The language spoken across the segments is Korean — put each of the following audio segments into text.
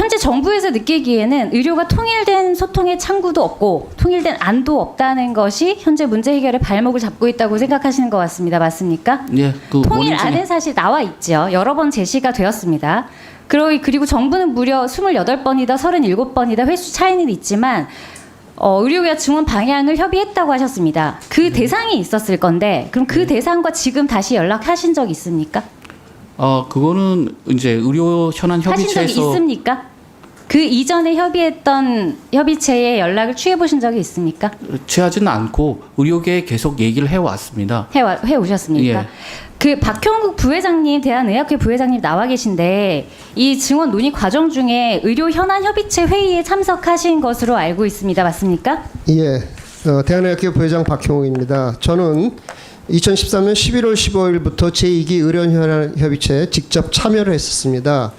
현재 정부에서 느끼기에는 의료가 통일된 소통의 창구도 없고 통일된 안도 없다는 것이 현재 문제 해결의 발목을 잡고 있다고 생각하시는 것 같습니다. 맞습니까? 예, 그 통일 안은 사실 나와 있죠. 여러 번 제시가 되었습니다. 그리고 정부는 무려 28번이다 37번이다 횟수 차이는 있지만 어, 의료계와 증원 방향을 협의했다고 하셨습니다. 그 네. 대상이 있었을 건데 그럼 그 대상과 지금 다시 연락하신 적 있습니까? 어 그거는 이제 의료 현안 하신 적이 협의체에서 있습니까? 그 이전에 협의했던 협의체에 연락을 취해 보신 적이 있습니까? 취하지는 않고 의료계에 계속 얘기를 해 왔습니다. 해, 와- 해 오셨습니까? 예. 그 박형국 부회장님 대한의학회 부회장님 나와 계신데 이 증원 논의 과정 중에 의료 현안 협의체 회의에 참석하신 것으로 알고 있습니다. 맞습니까? 예, 어, 대한의학회 부회장 박형욱입니다. 저는 2013년 11월 15일부터 제2기 의료현안협의체에 직접 참여를 했었습니다.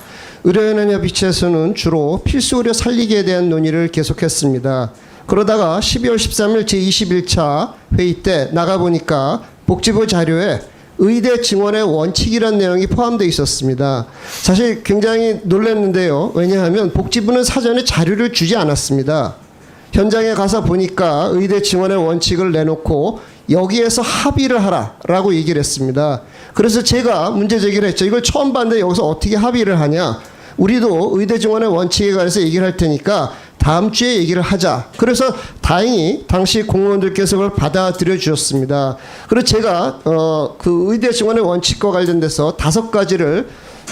의료현안협의체에서는 주로 필수 의료 살리기에 대한 논의를 계속했습니다. 그러다가 12월 13일 제21차 회의 때 나가보니까 복지부 자료에 의대 증원의 원칙이라는 내용이 포함되어 있었습니다. 사실 굉장히 놀랐는데요. 왜냐하면 복지부는 사전에 자료를 주지 않았습니다. 현장에 가서 보니까 의대 증원의 원칙을 내놓고 여기에서 합의를 하라라고 얘기를 했습니다. 그래서 제가 문제 제기를 했죠. 이걸 처음 봤는데 여기서 어떻게 합의를 하냐? 우리도 의대 증원의 원칙에 관해서 얘기를 할 테니까 다음 주에 얘기를 하자. 그래서 다행히 당시 공무원들께서 그걸 받아들여 주셨습니다. 그래서 제가 어, 그 의대 증원의 원칙과 관련돼서 다섯 가지를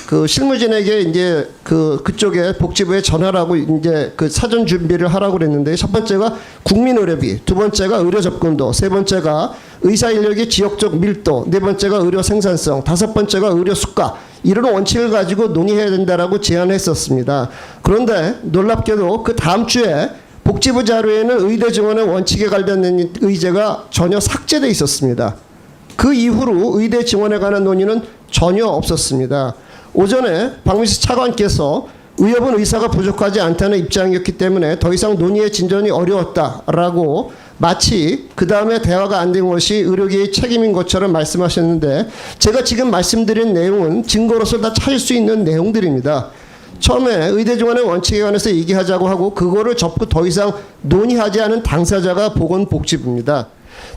그 실무진에게 이제 그 그쪽에 복지부에 전화를 하고 이제 그 사전 준비를 하라고 그랬는데 첫 번째가 국민 의료비, 두 번째가 의료 접근도, 세 번째가 의사 인력의 지역적 밀도, 네 번째가 의료 생산성, 다섯 번째가 의료 수가 이런 원칙을 가지고 논의해야 된다라고 제안했었습니다. 그런데 놀랍게도 그 다음 주에 복지부 자료에는 의대 증원의 원칙에 관련된 의제가 전혀 삭제돼 있었습니다. 그 이후로 의대 증원에 관한 논의는 전혀 없었습니다. 오전에 박민수 차관께서 의협은 의사가 부족하지 않다는 입장이었기 때문에 더 이상 논의의 진전이 어려웠다라고 마치 그 다음에 대화가 안 된 것이 의료계의 책임인 것처럼 말씀하셨는데 제가 지금 말씀드린 내용은 증거로서 다 찾을 수 있는 내용들입니다. 처음에 의대 증원의 원칙에 관해서 얘기하자고 하고 그거를 접고 더 이상 논의하지 않은 당사자가 보건복지부입니다.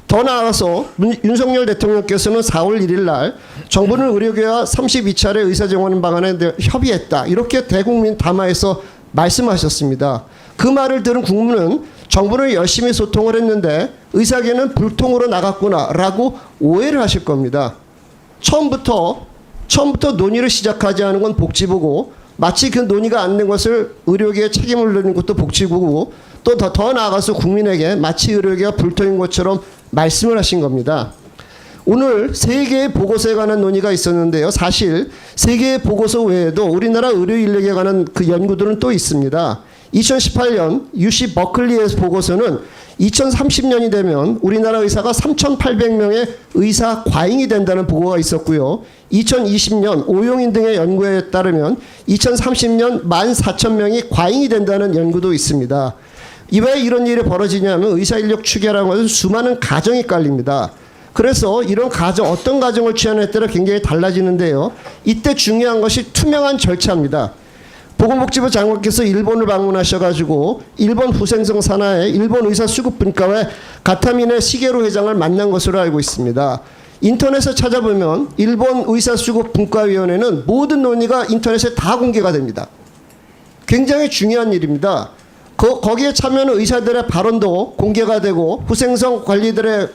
더 나아가서 문- 윤석열 대통령께서는 4월 1일 날 정부는 의료계와 32차례 의사정원 방안에 협의했다. 이렇게 대국민 담화에서 말씀하셨습니다. 그 말을 들은 국민은 정부는 열심히 소통을 했는데 의사계는 불통으로 나갔구나라고 오해를 하실 겁니다. 처음부터 처음부터 논의를 시작하지 않은 건 복지부고 마치 그 논의가 안 된 것을 의료계에 책임을 내는 것도 복지부고 또 더 더 나아가서 국민에게 마치 의료계가 불토인 것처럼 말씀을 하신 겁니다. 오늘 세 개의 보고서에 관한 논의가 있었는데요. 사실 세 개의 보고서 외에도 우리나라 의료 인력에 관한 그 연구들은 또 있습니다. 2018년 UC 버클리의 보고서는 2030년이 되면 우리나라 의사가 3,800명의 의사 과잉이 된다는 보고가 있었고요. 2020년 오용인 등의 연구에 따르면 2030년 14,000명이 과잉이 된다는 연구도 있습니다. 왜 이런 일이 벌어지냐면 의사 인력 추계라는 것은 수많은 가정이 깔립니다. 그래서 이런 가정 어떤 가정을 취하느냐에 따라 굉장히 달라지는데요. 이때 중요한 것이 투명한 절차입니다. 보건복지부 장관께서 일본을 방문하셔가지고 일본 후생성 산하의 일본 의사 수급 분과회 가타미네 시게로 회장을 만난 것으로 알고 있습니다. 인터넷에 찾아보면 일본 의사 수급 분과위원회는 모든 논의가 인터넷에 다 공개가 됩니다. 굉장히 중요한 일입니다. 거, 거기에 참여하는 의사들의 발언도 공개가 되고 후생성 관리들의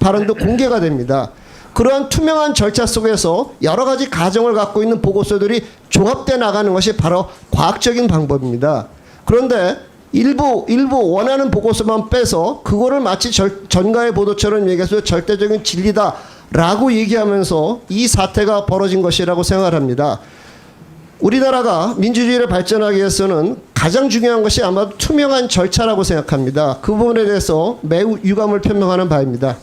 발언도 공개가 됩니다. 그러한 투명한 절차 속에서 여러 가지 가정을 갖고 있는 보고서들이 종합돼 나가는 것이 바로 과학적인 방법입니다. 그런데 일부 일부 원하는 보고서만 빼서 그거를 마치 절, 전가의 보도처럼 얘기해서 절대적인 진리다라고 얘기하면서 이 사태가 벌어진 것이라고 생각합니다. 우리나라가 민주주의를 발전하기 위해서는 가장 중요한 것이 아마 투명한 절차라고 생각합니다. 그 부분에 대해서 매우 유감을 표명하는 바입니다.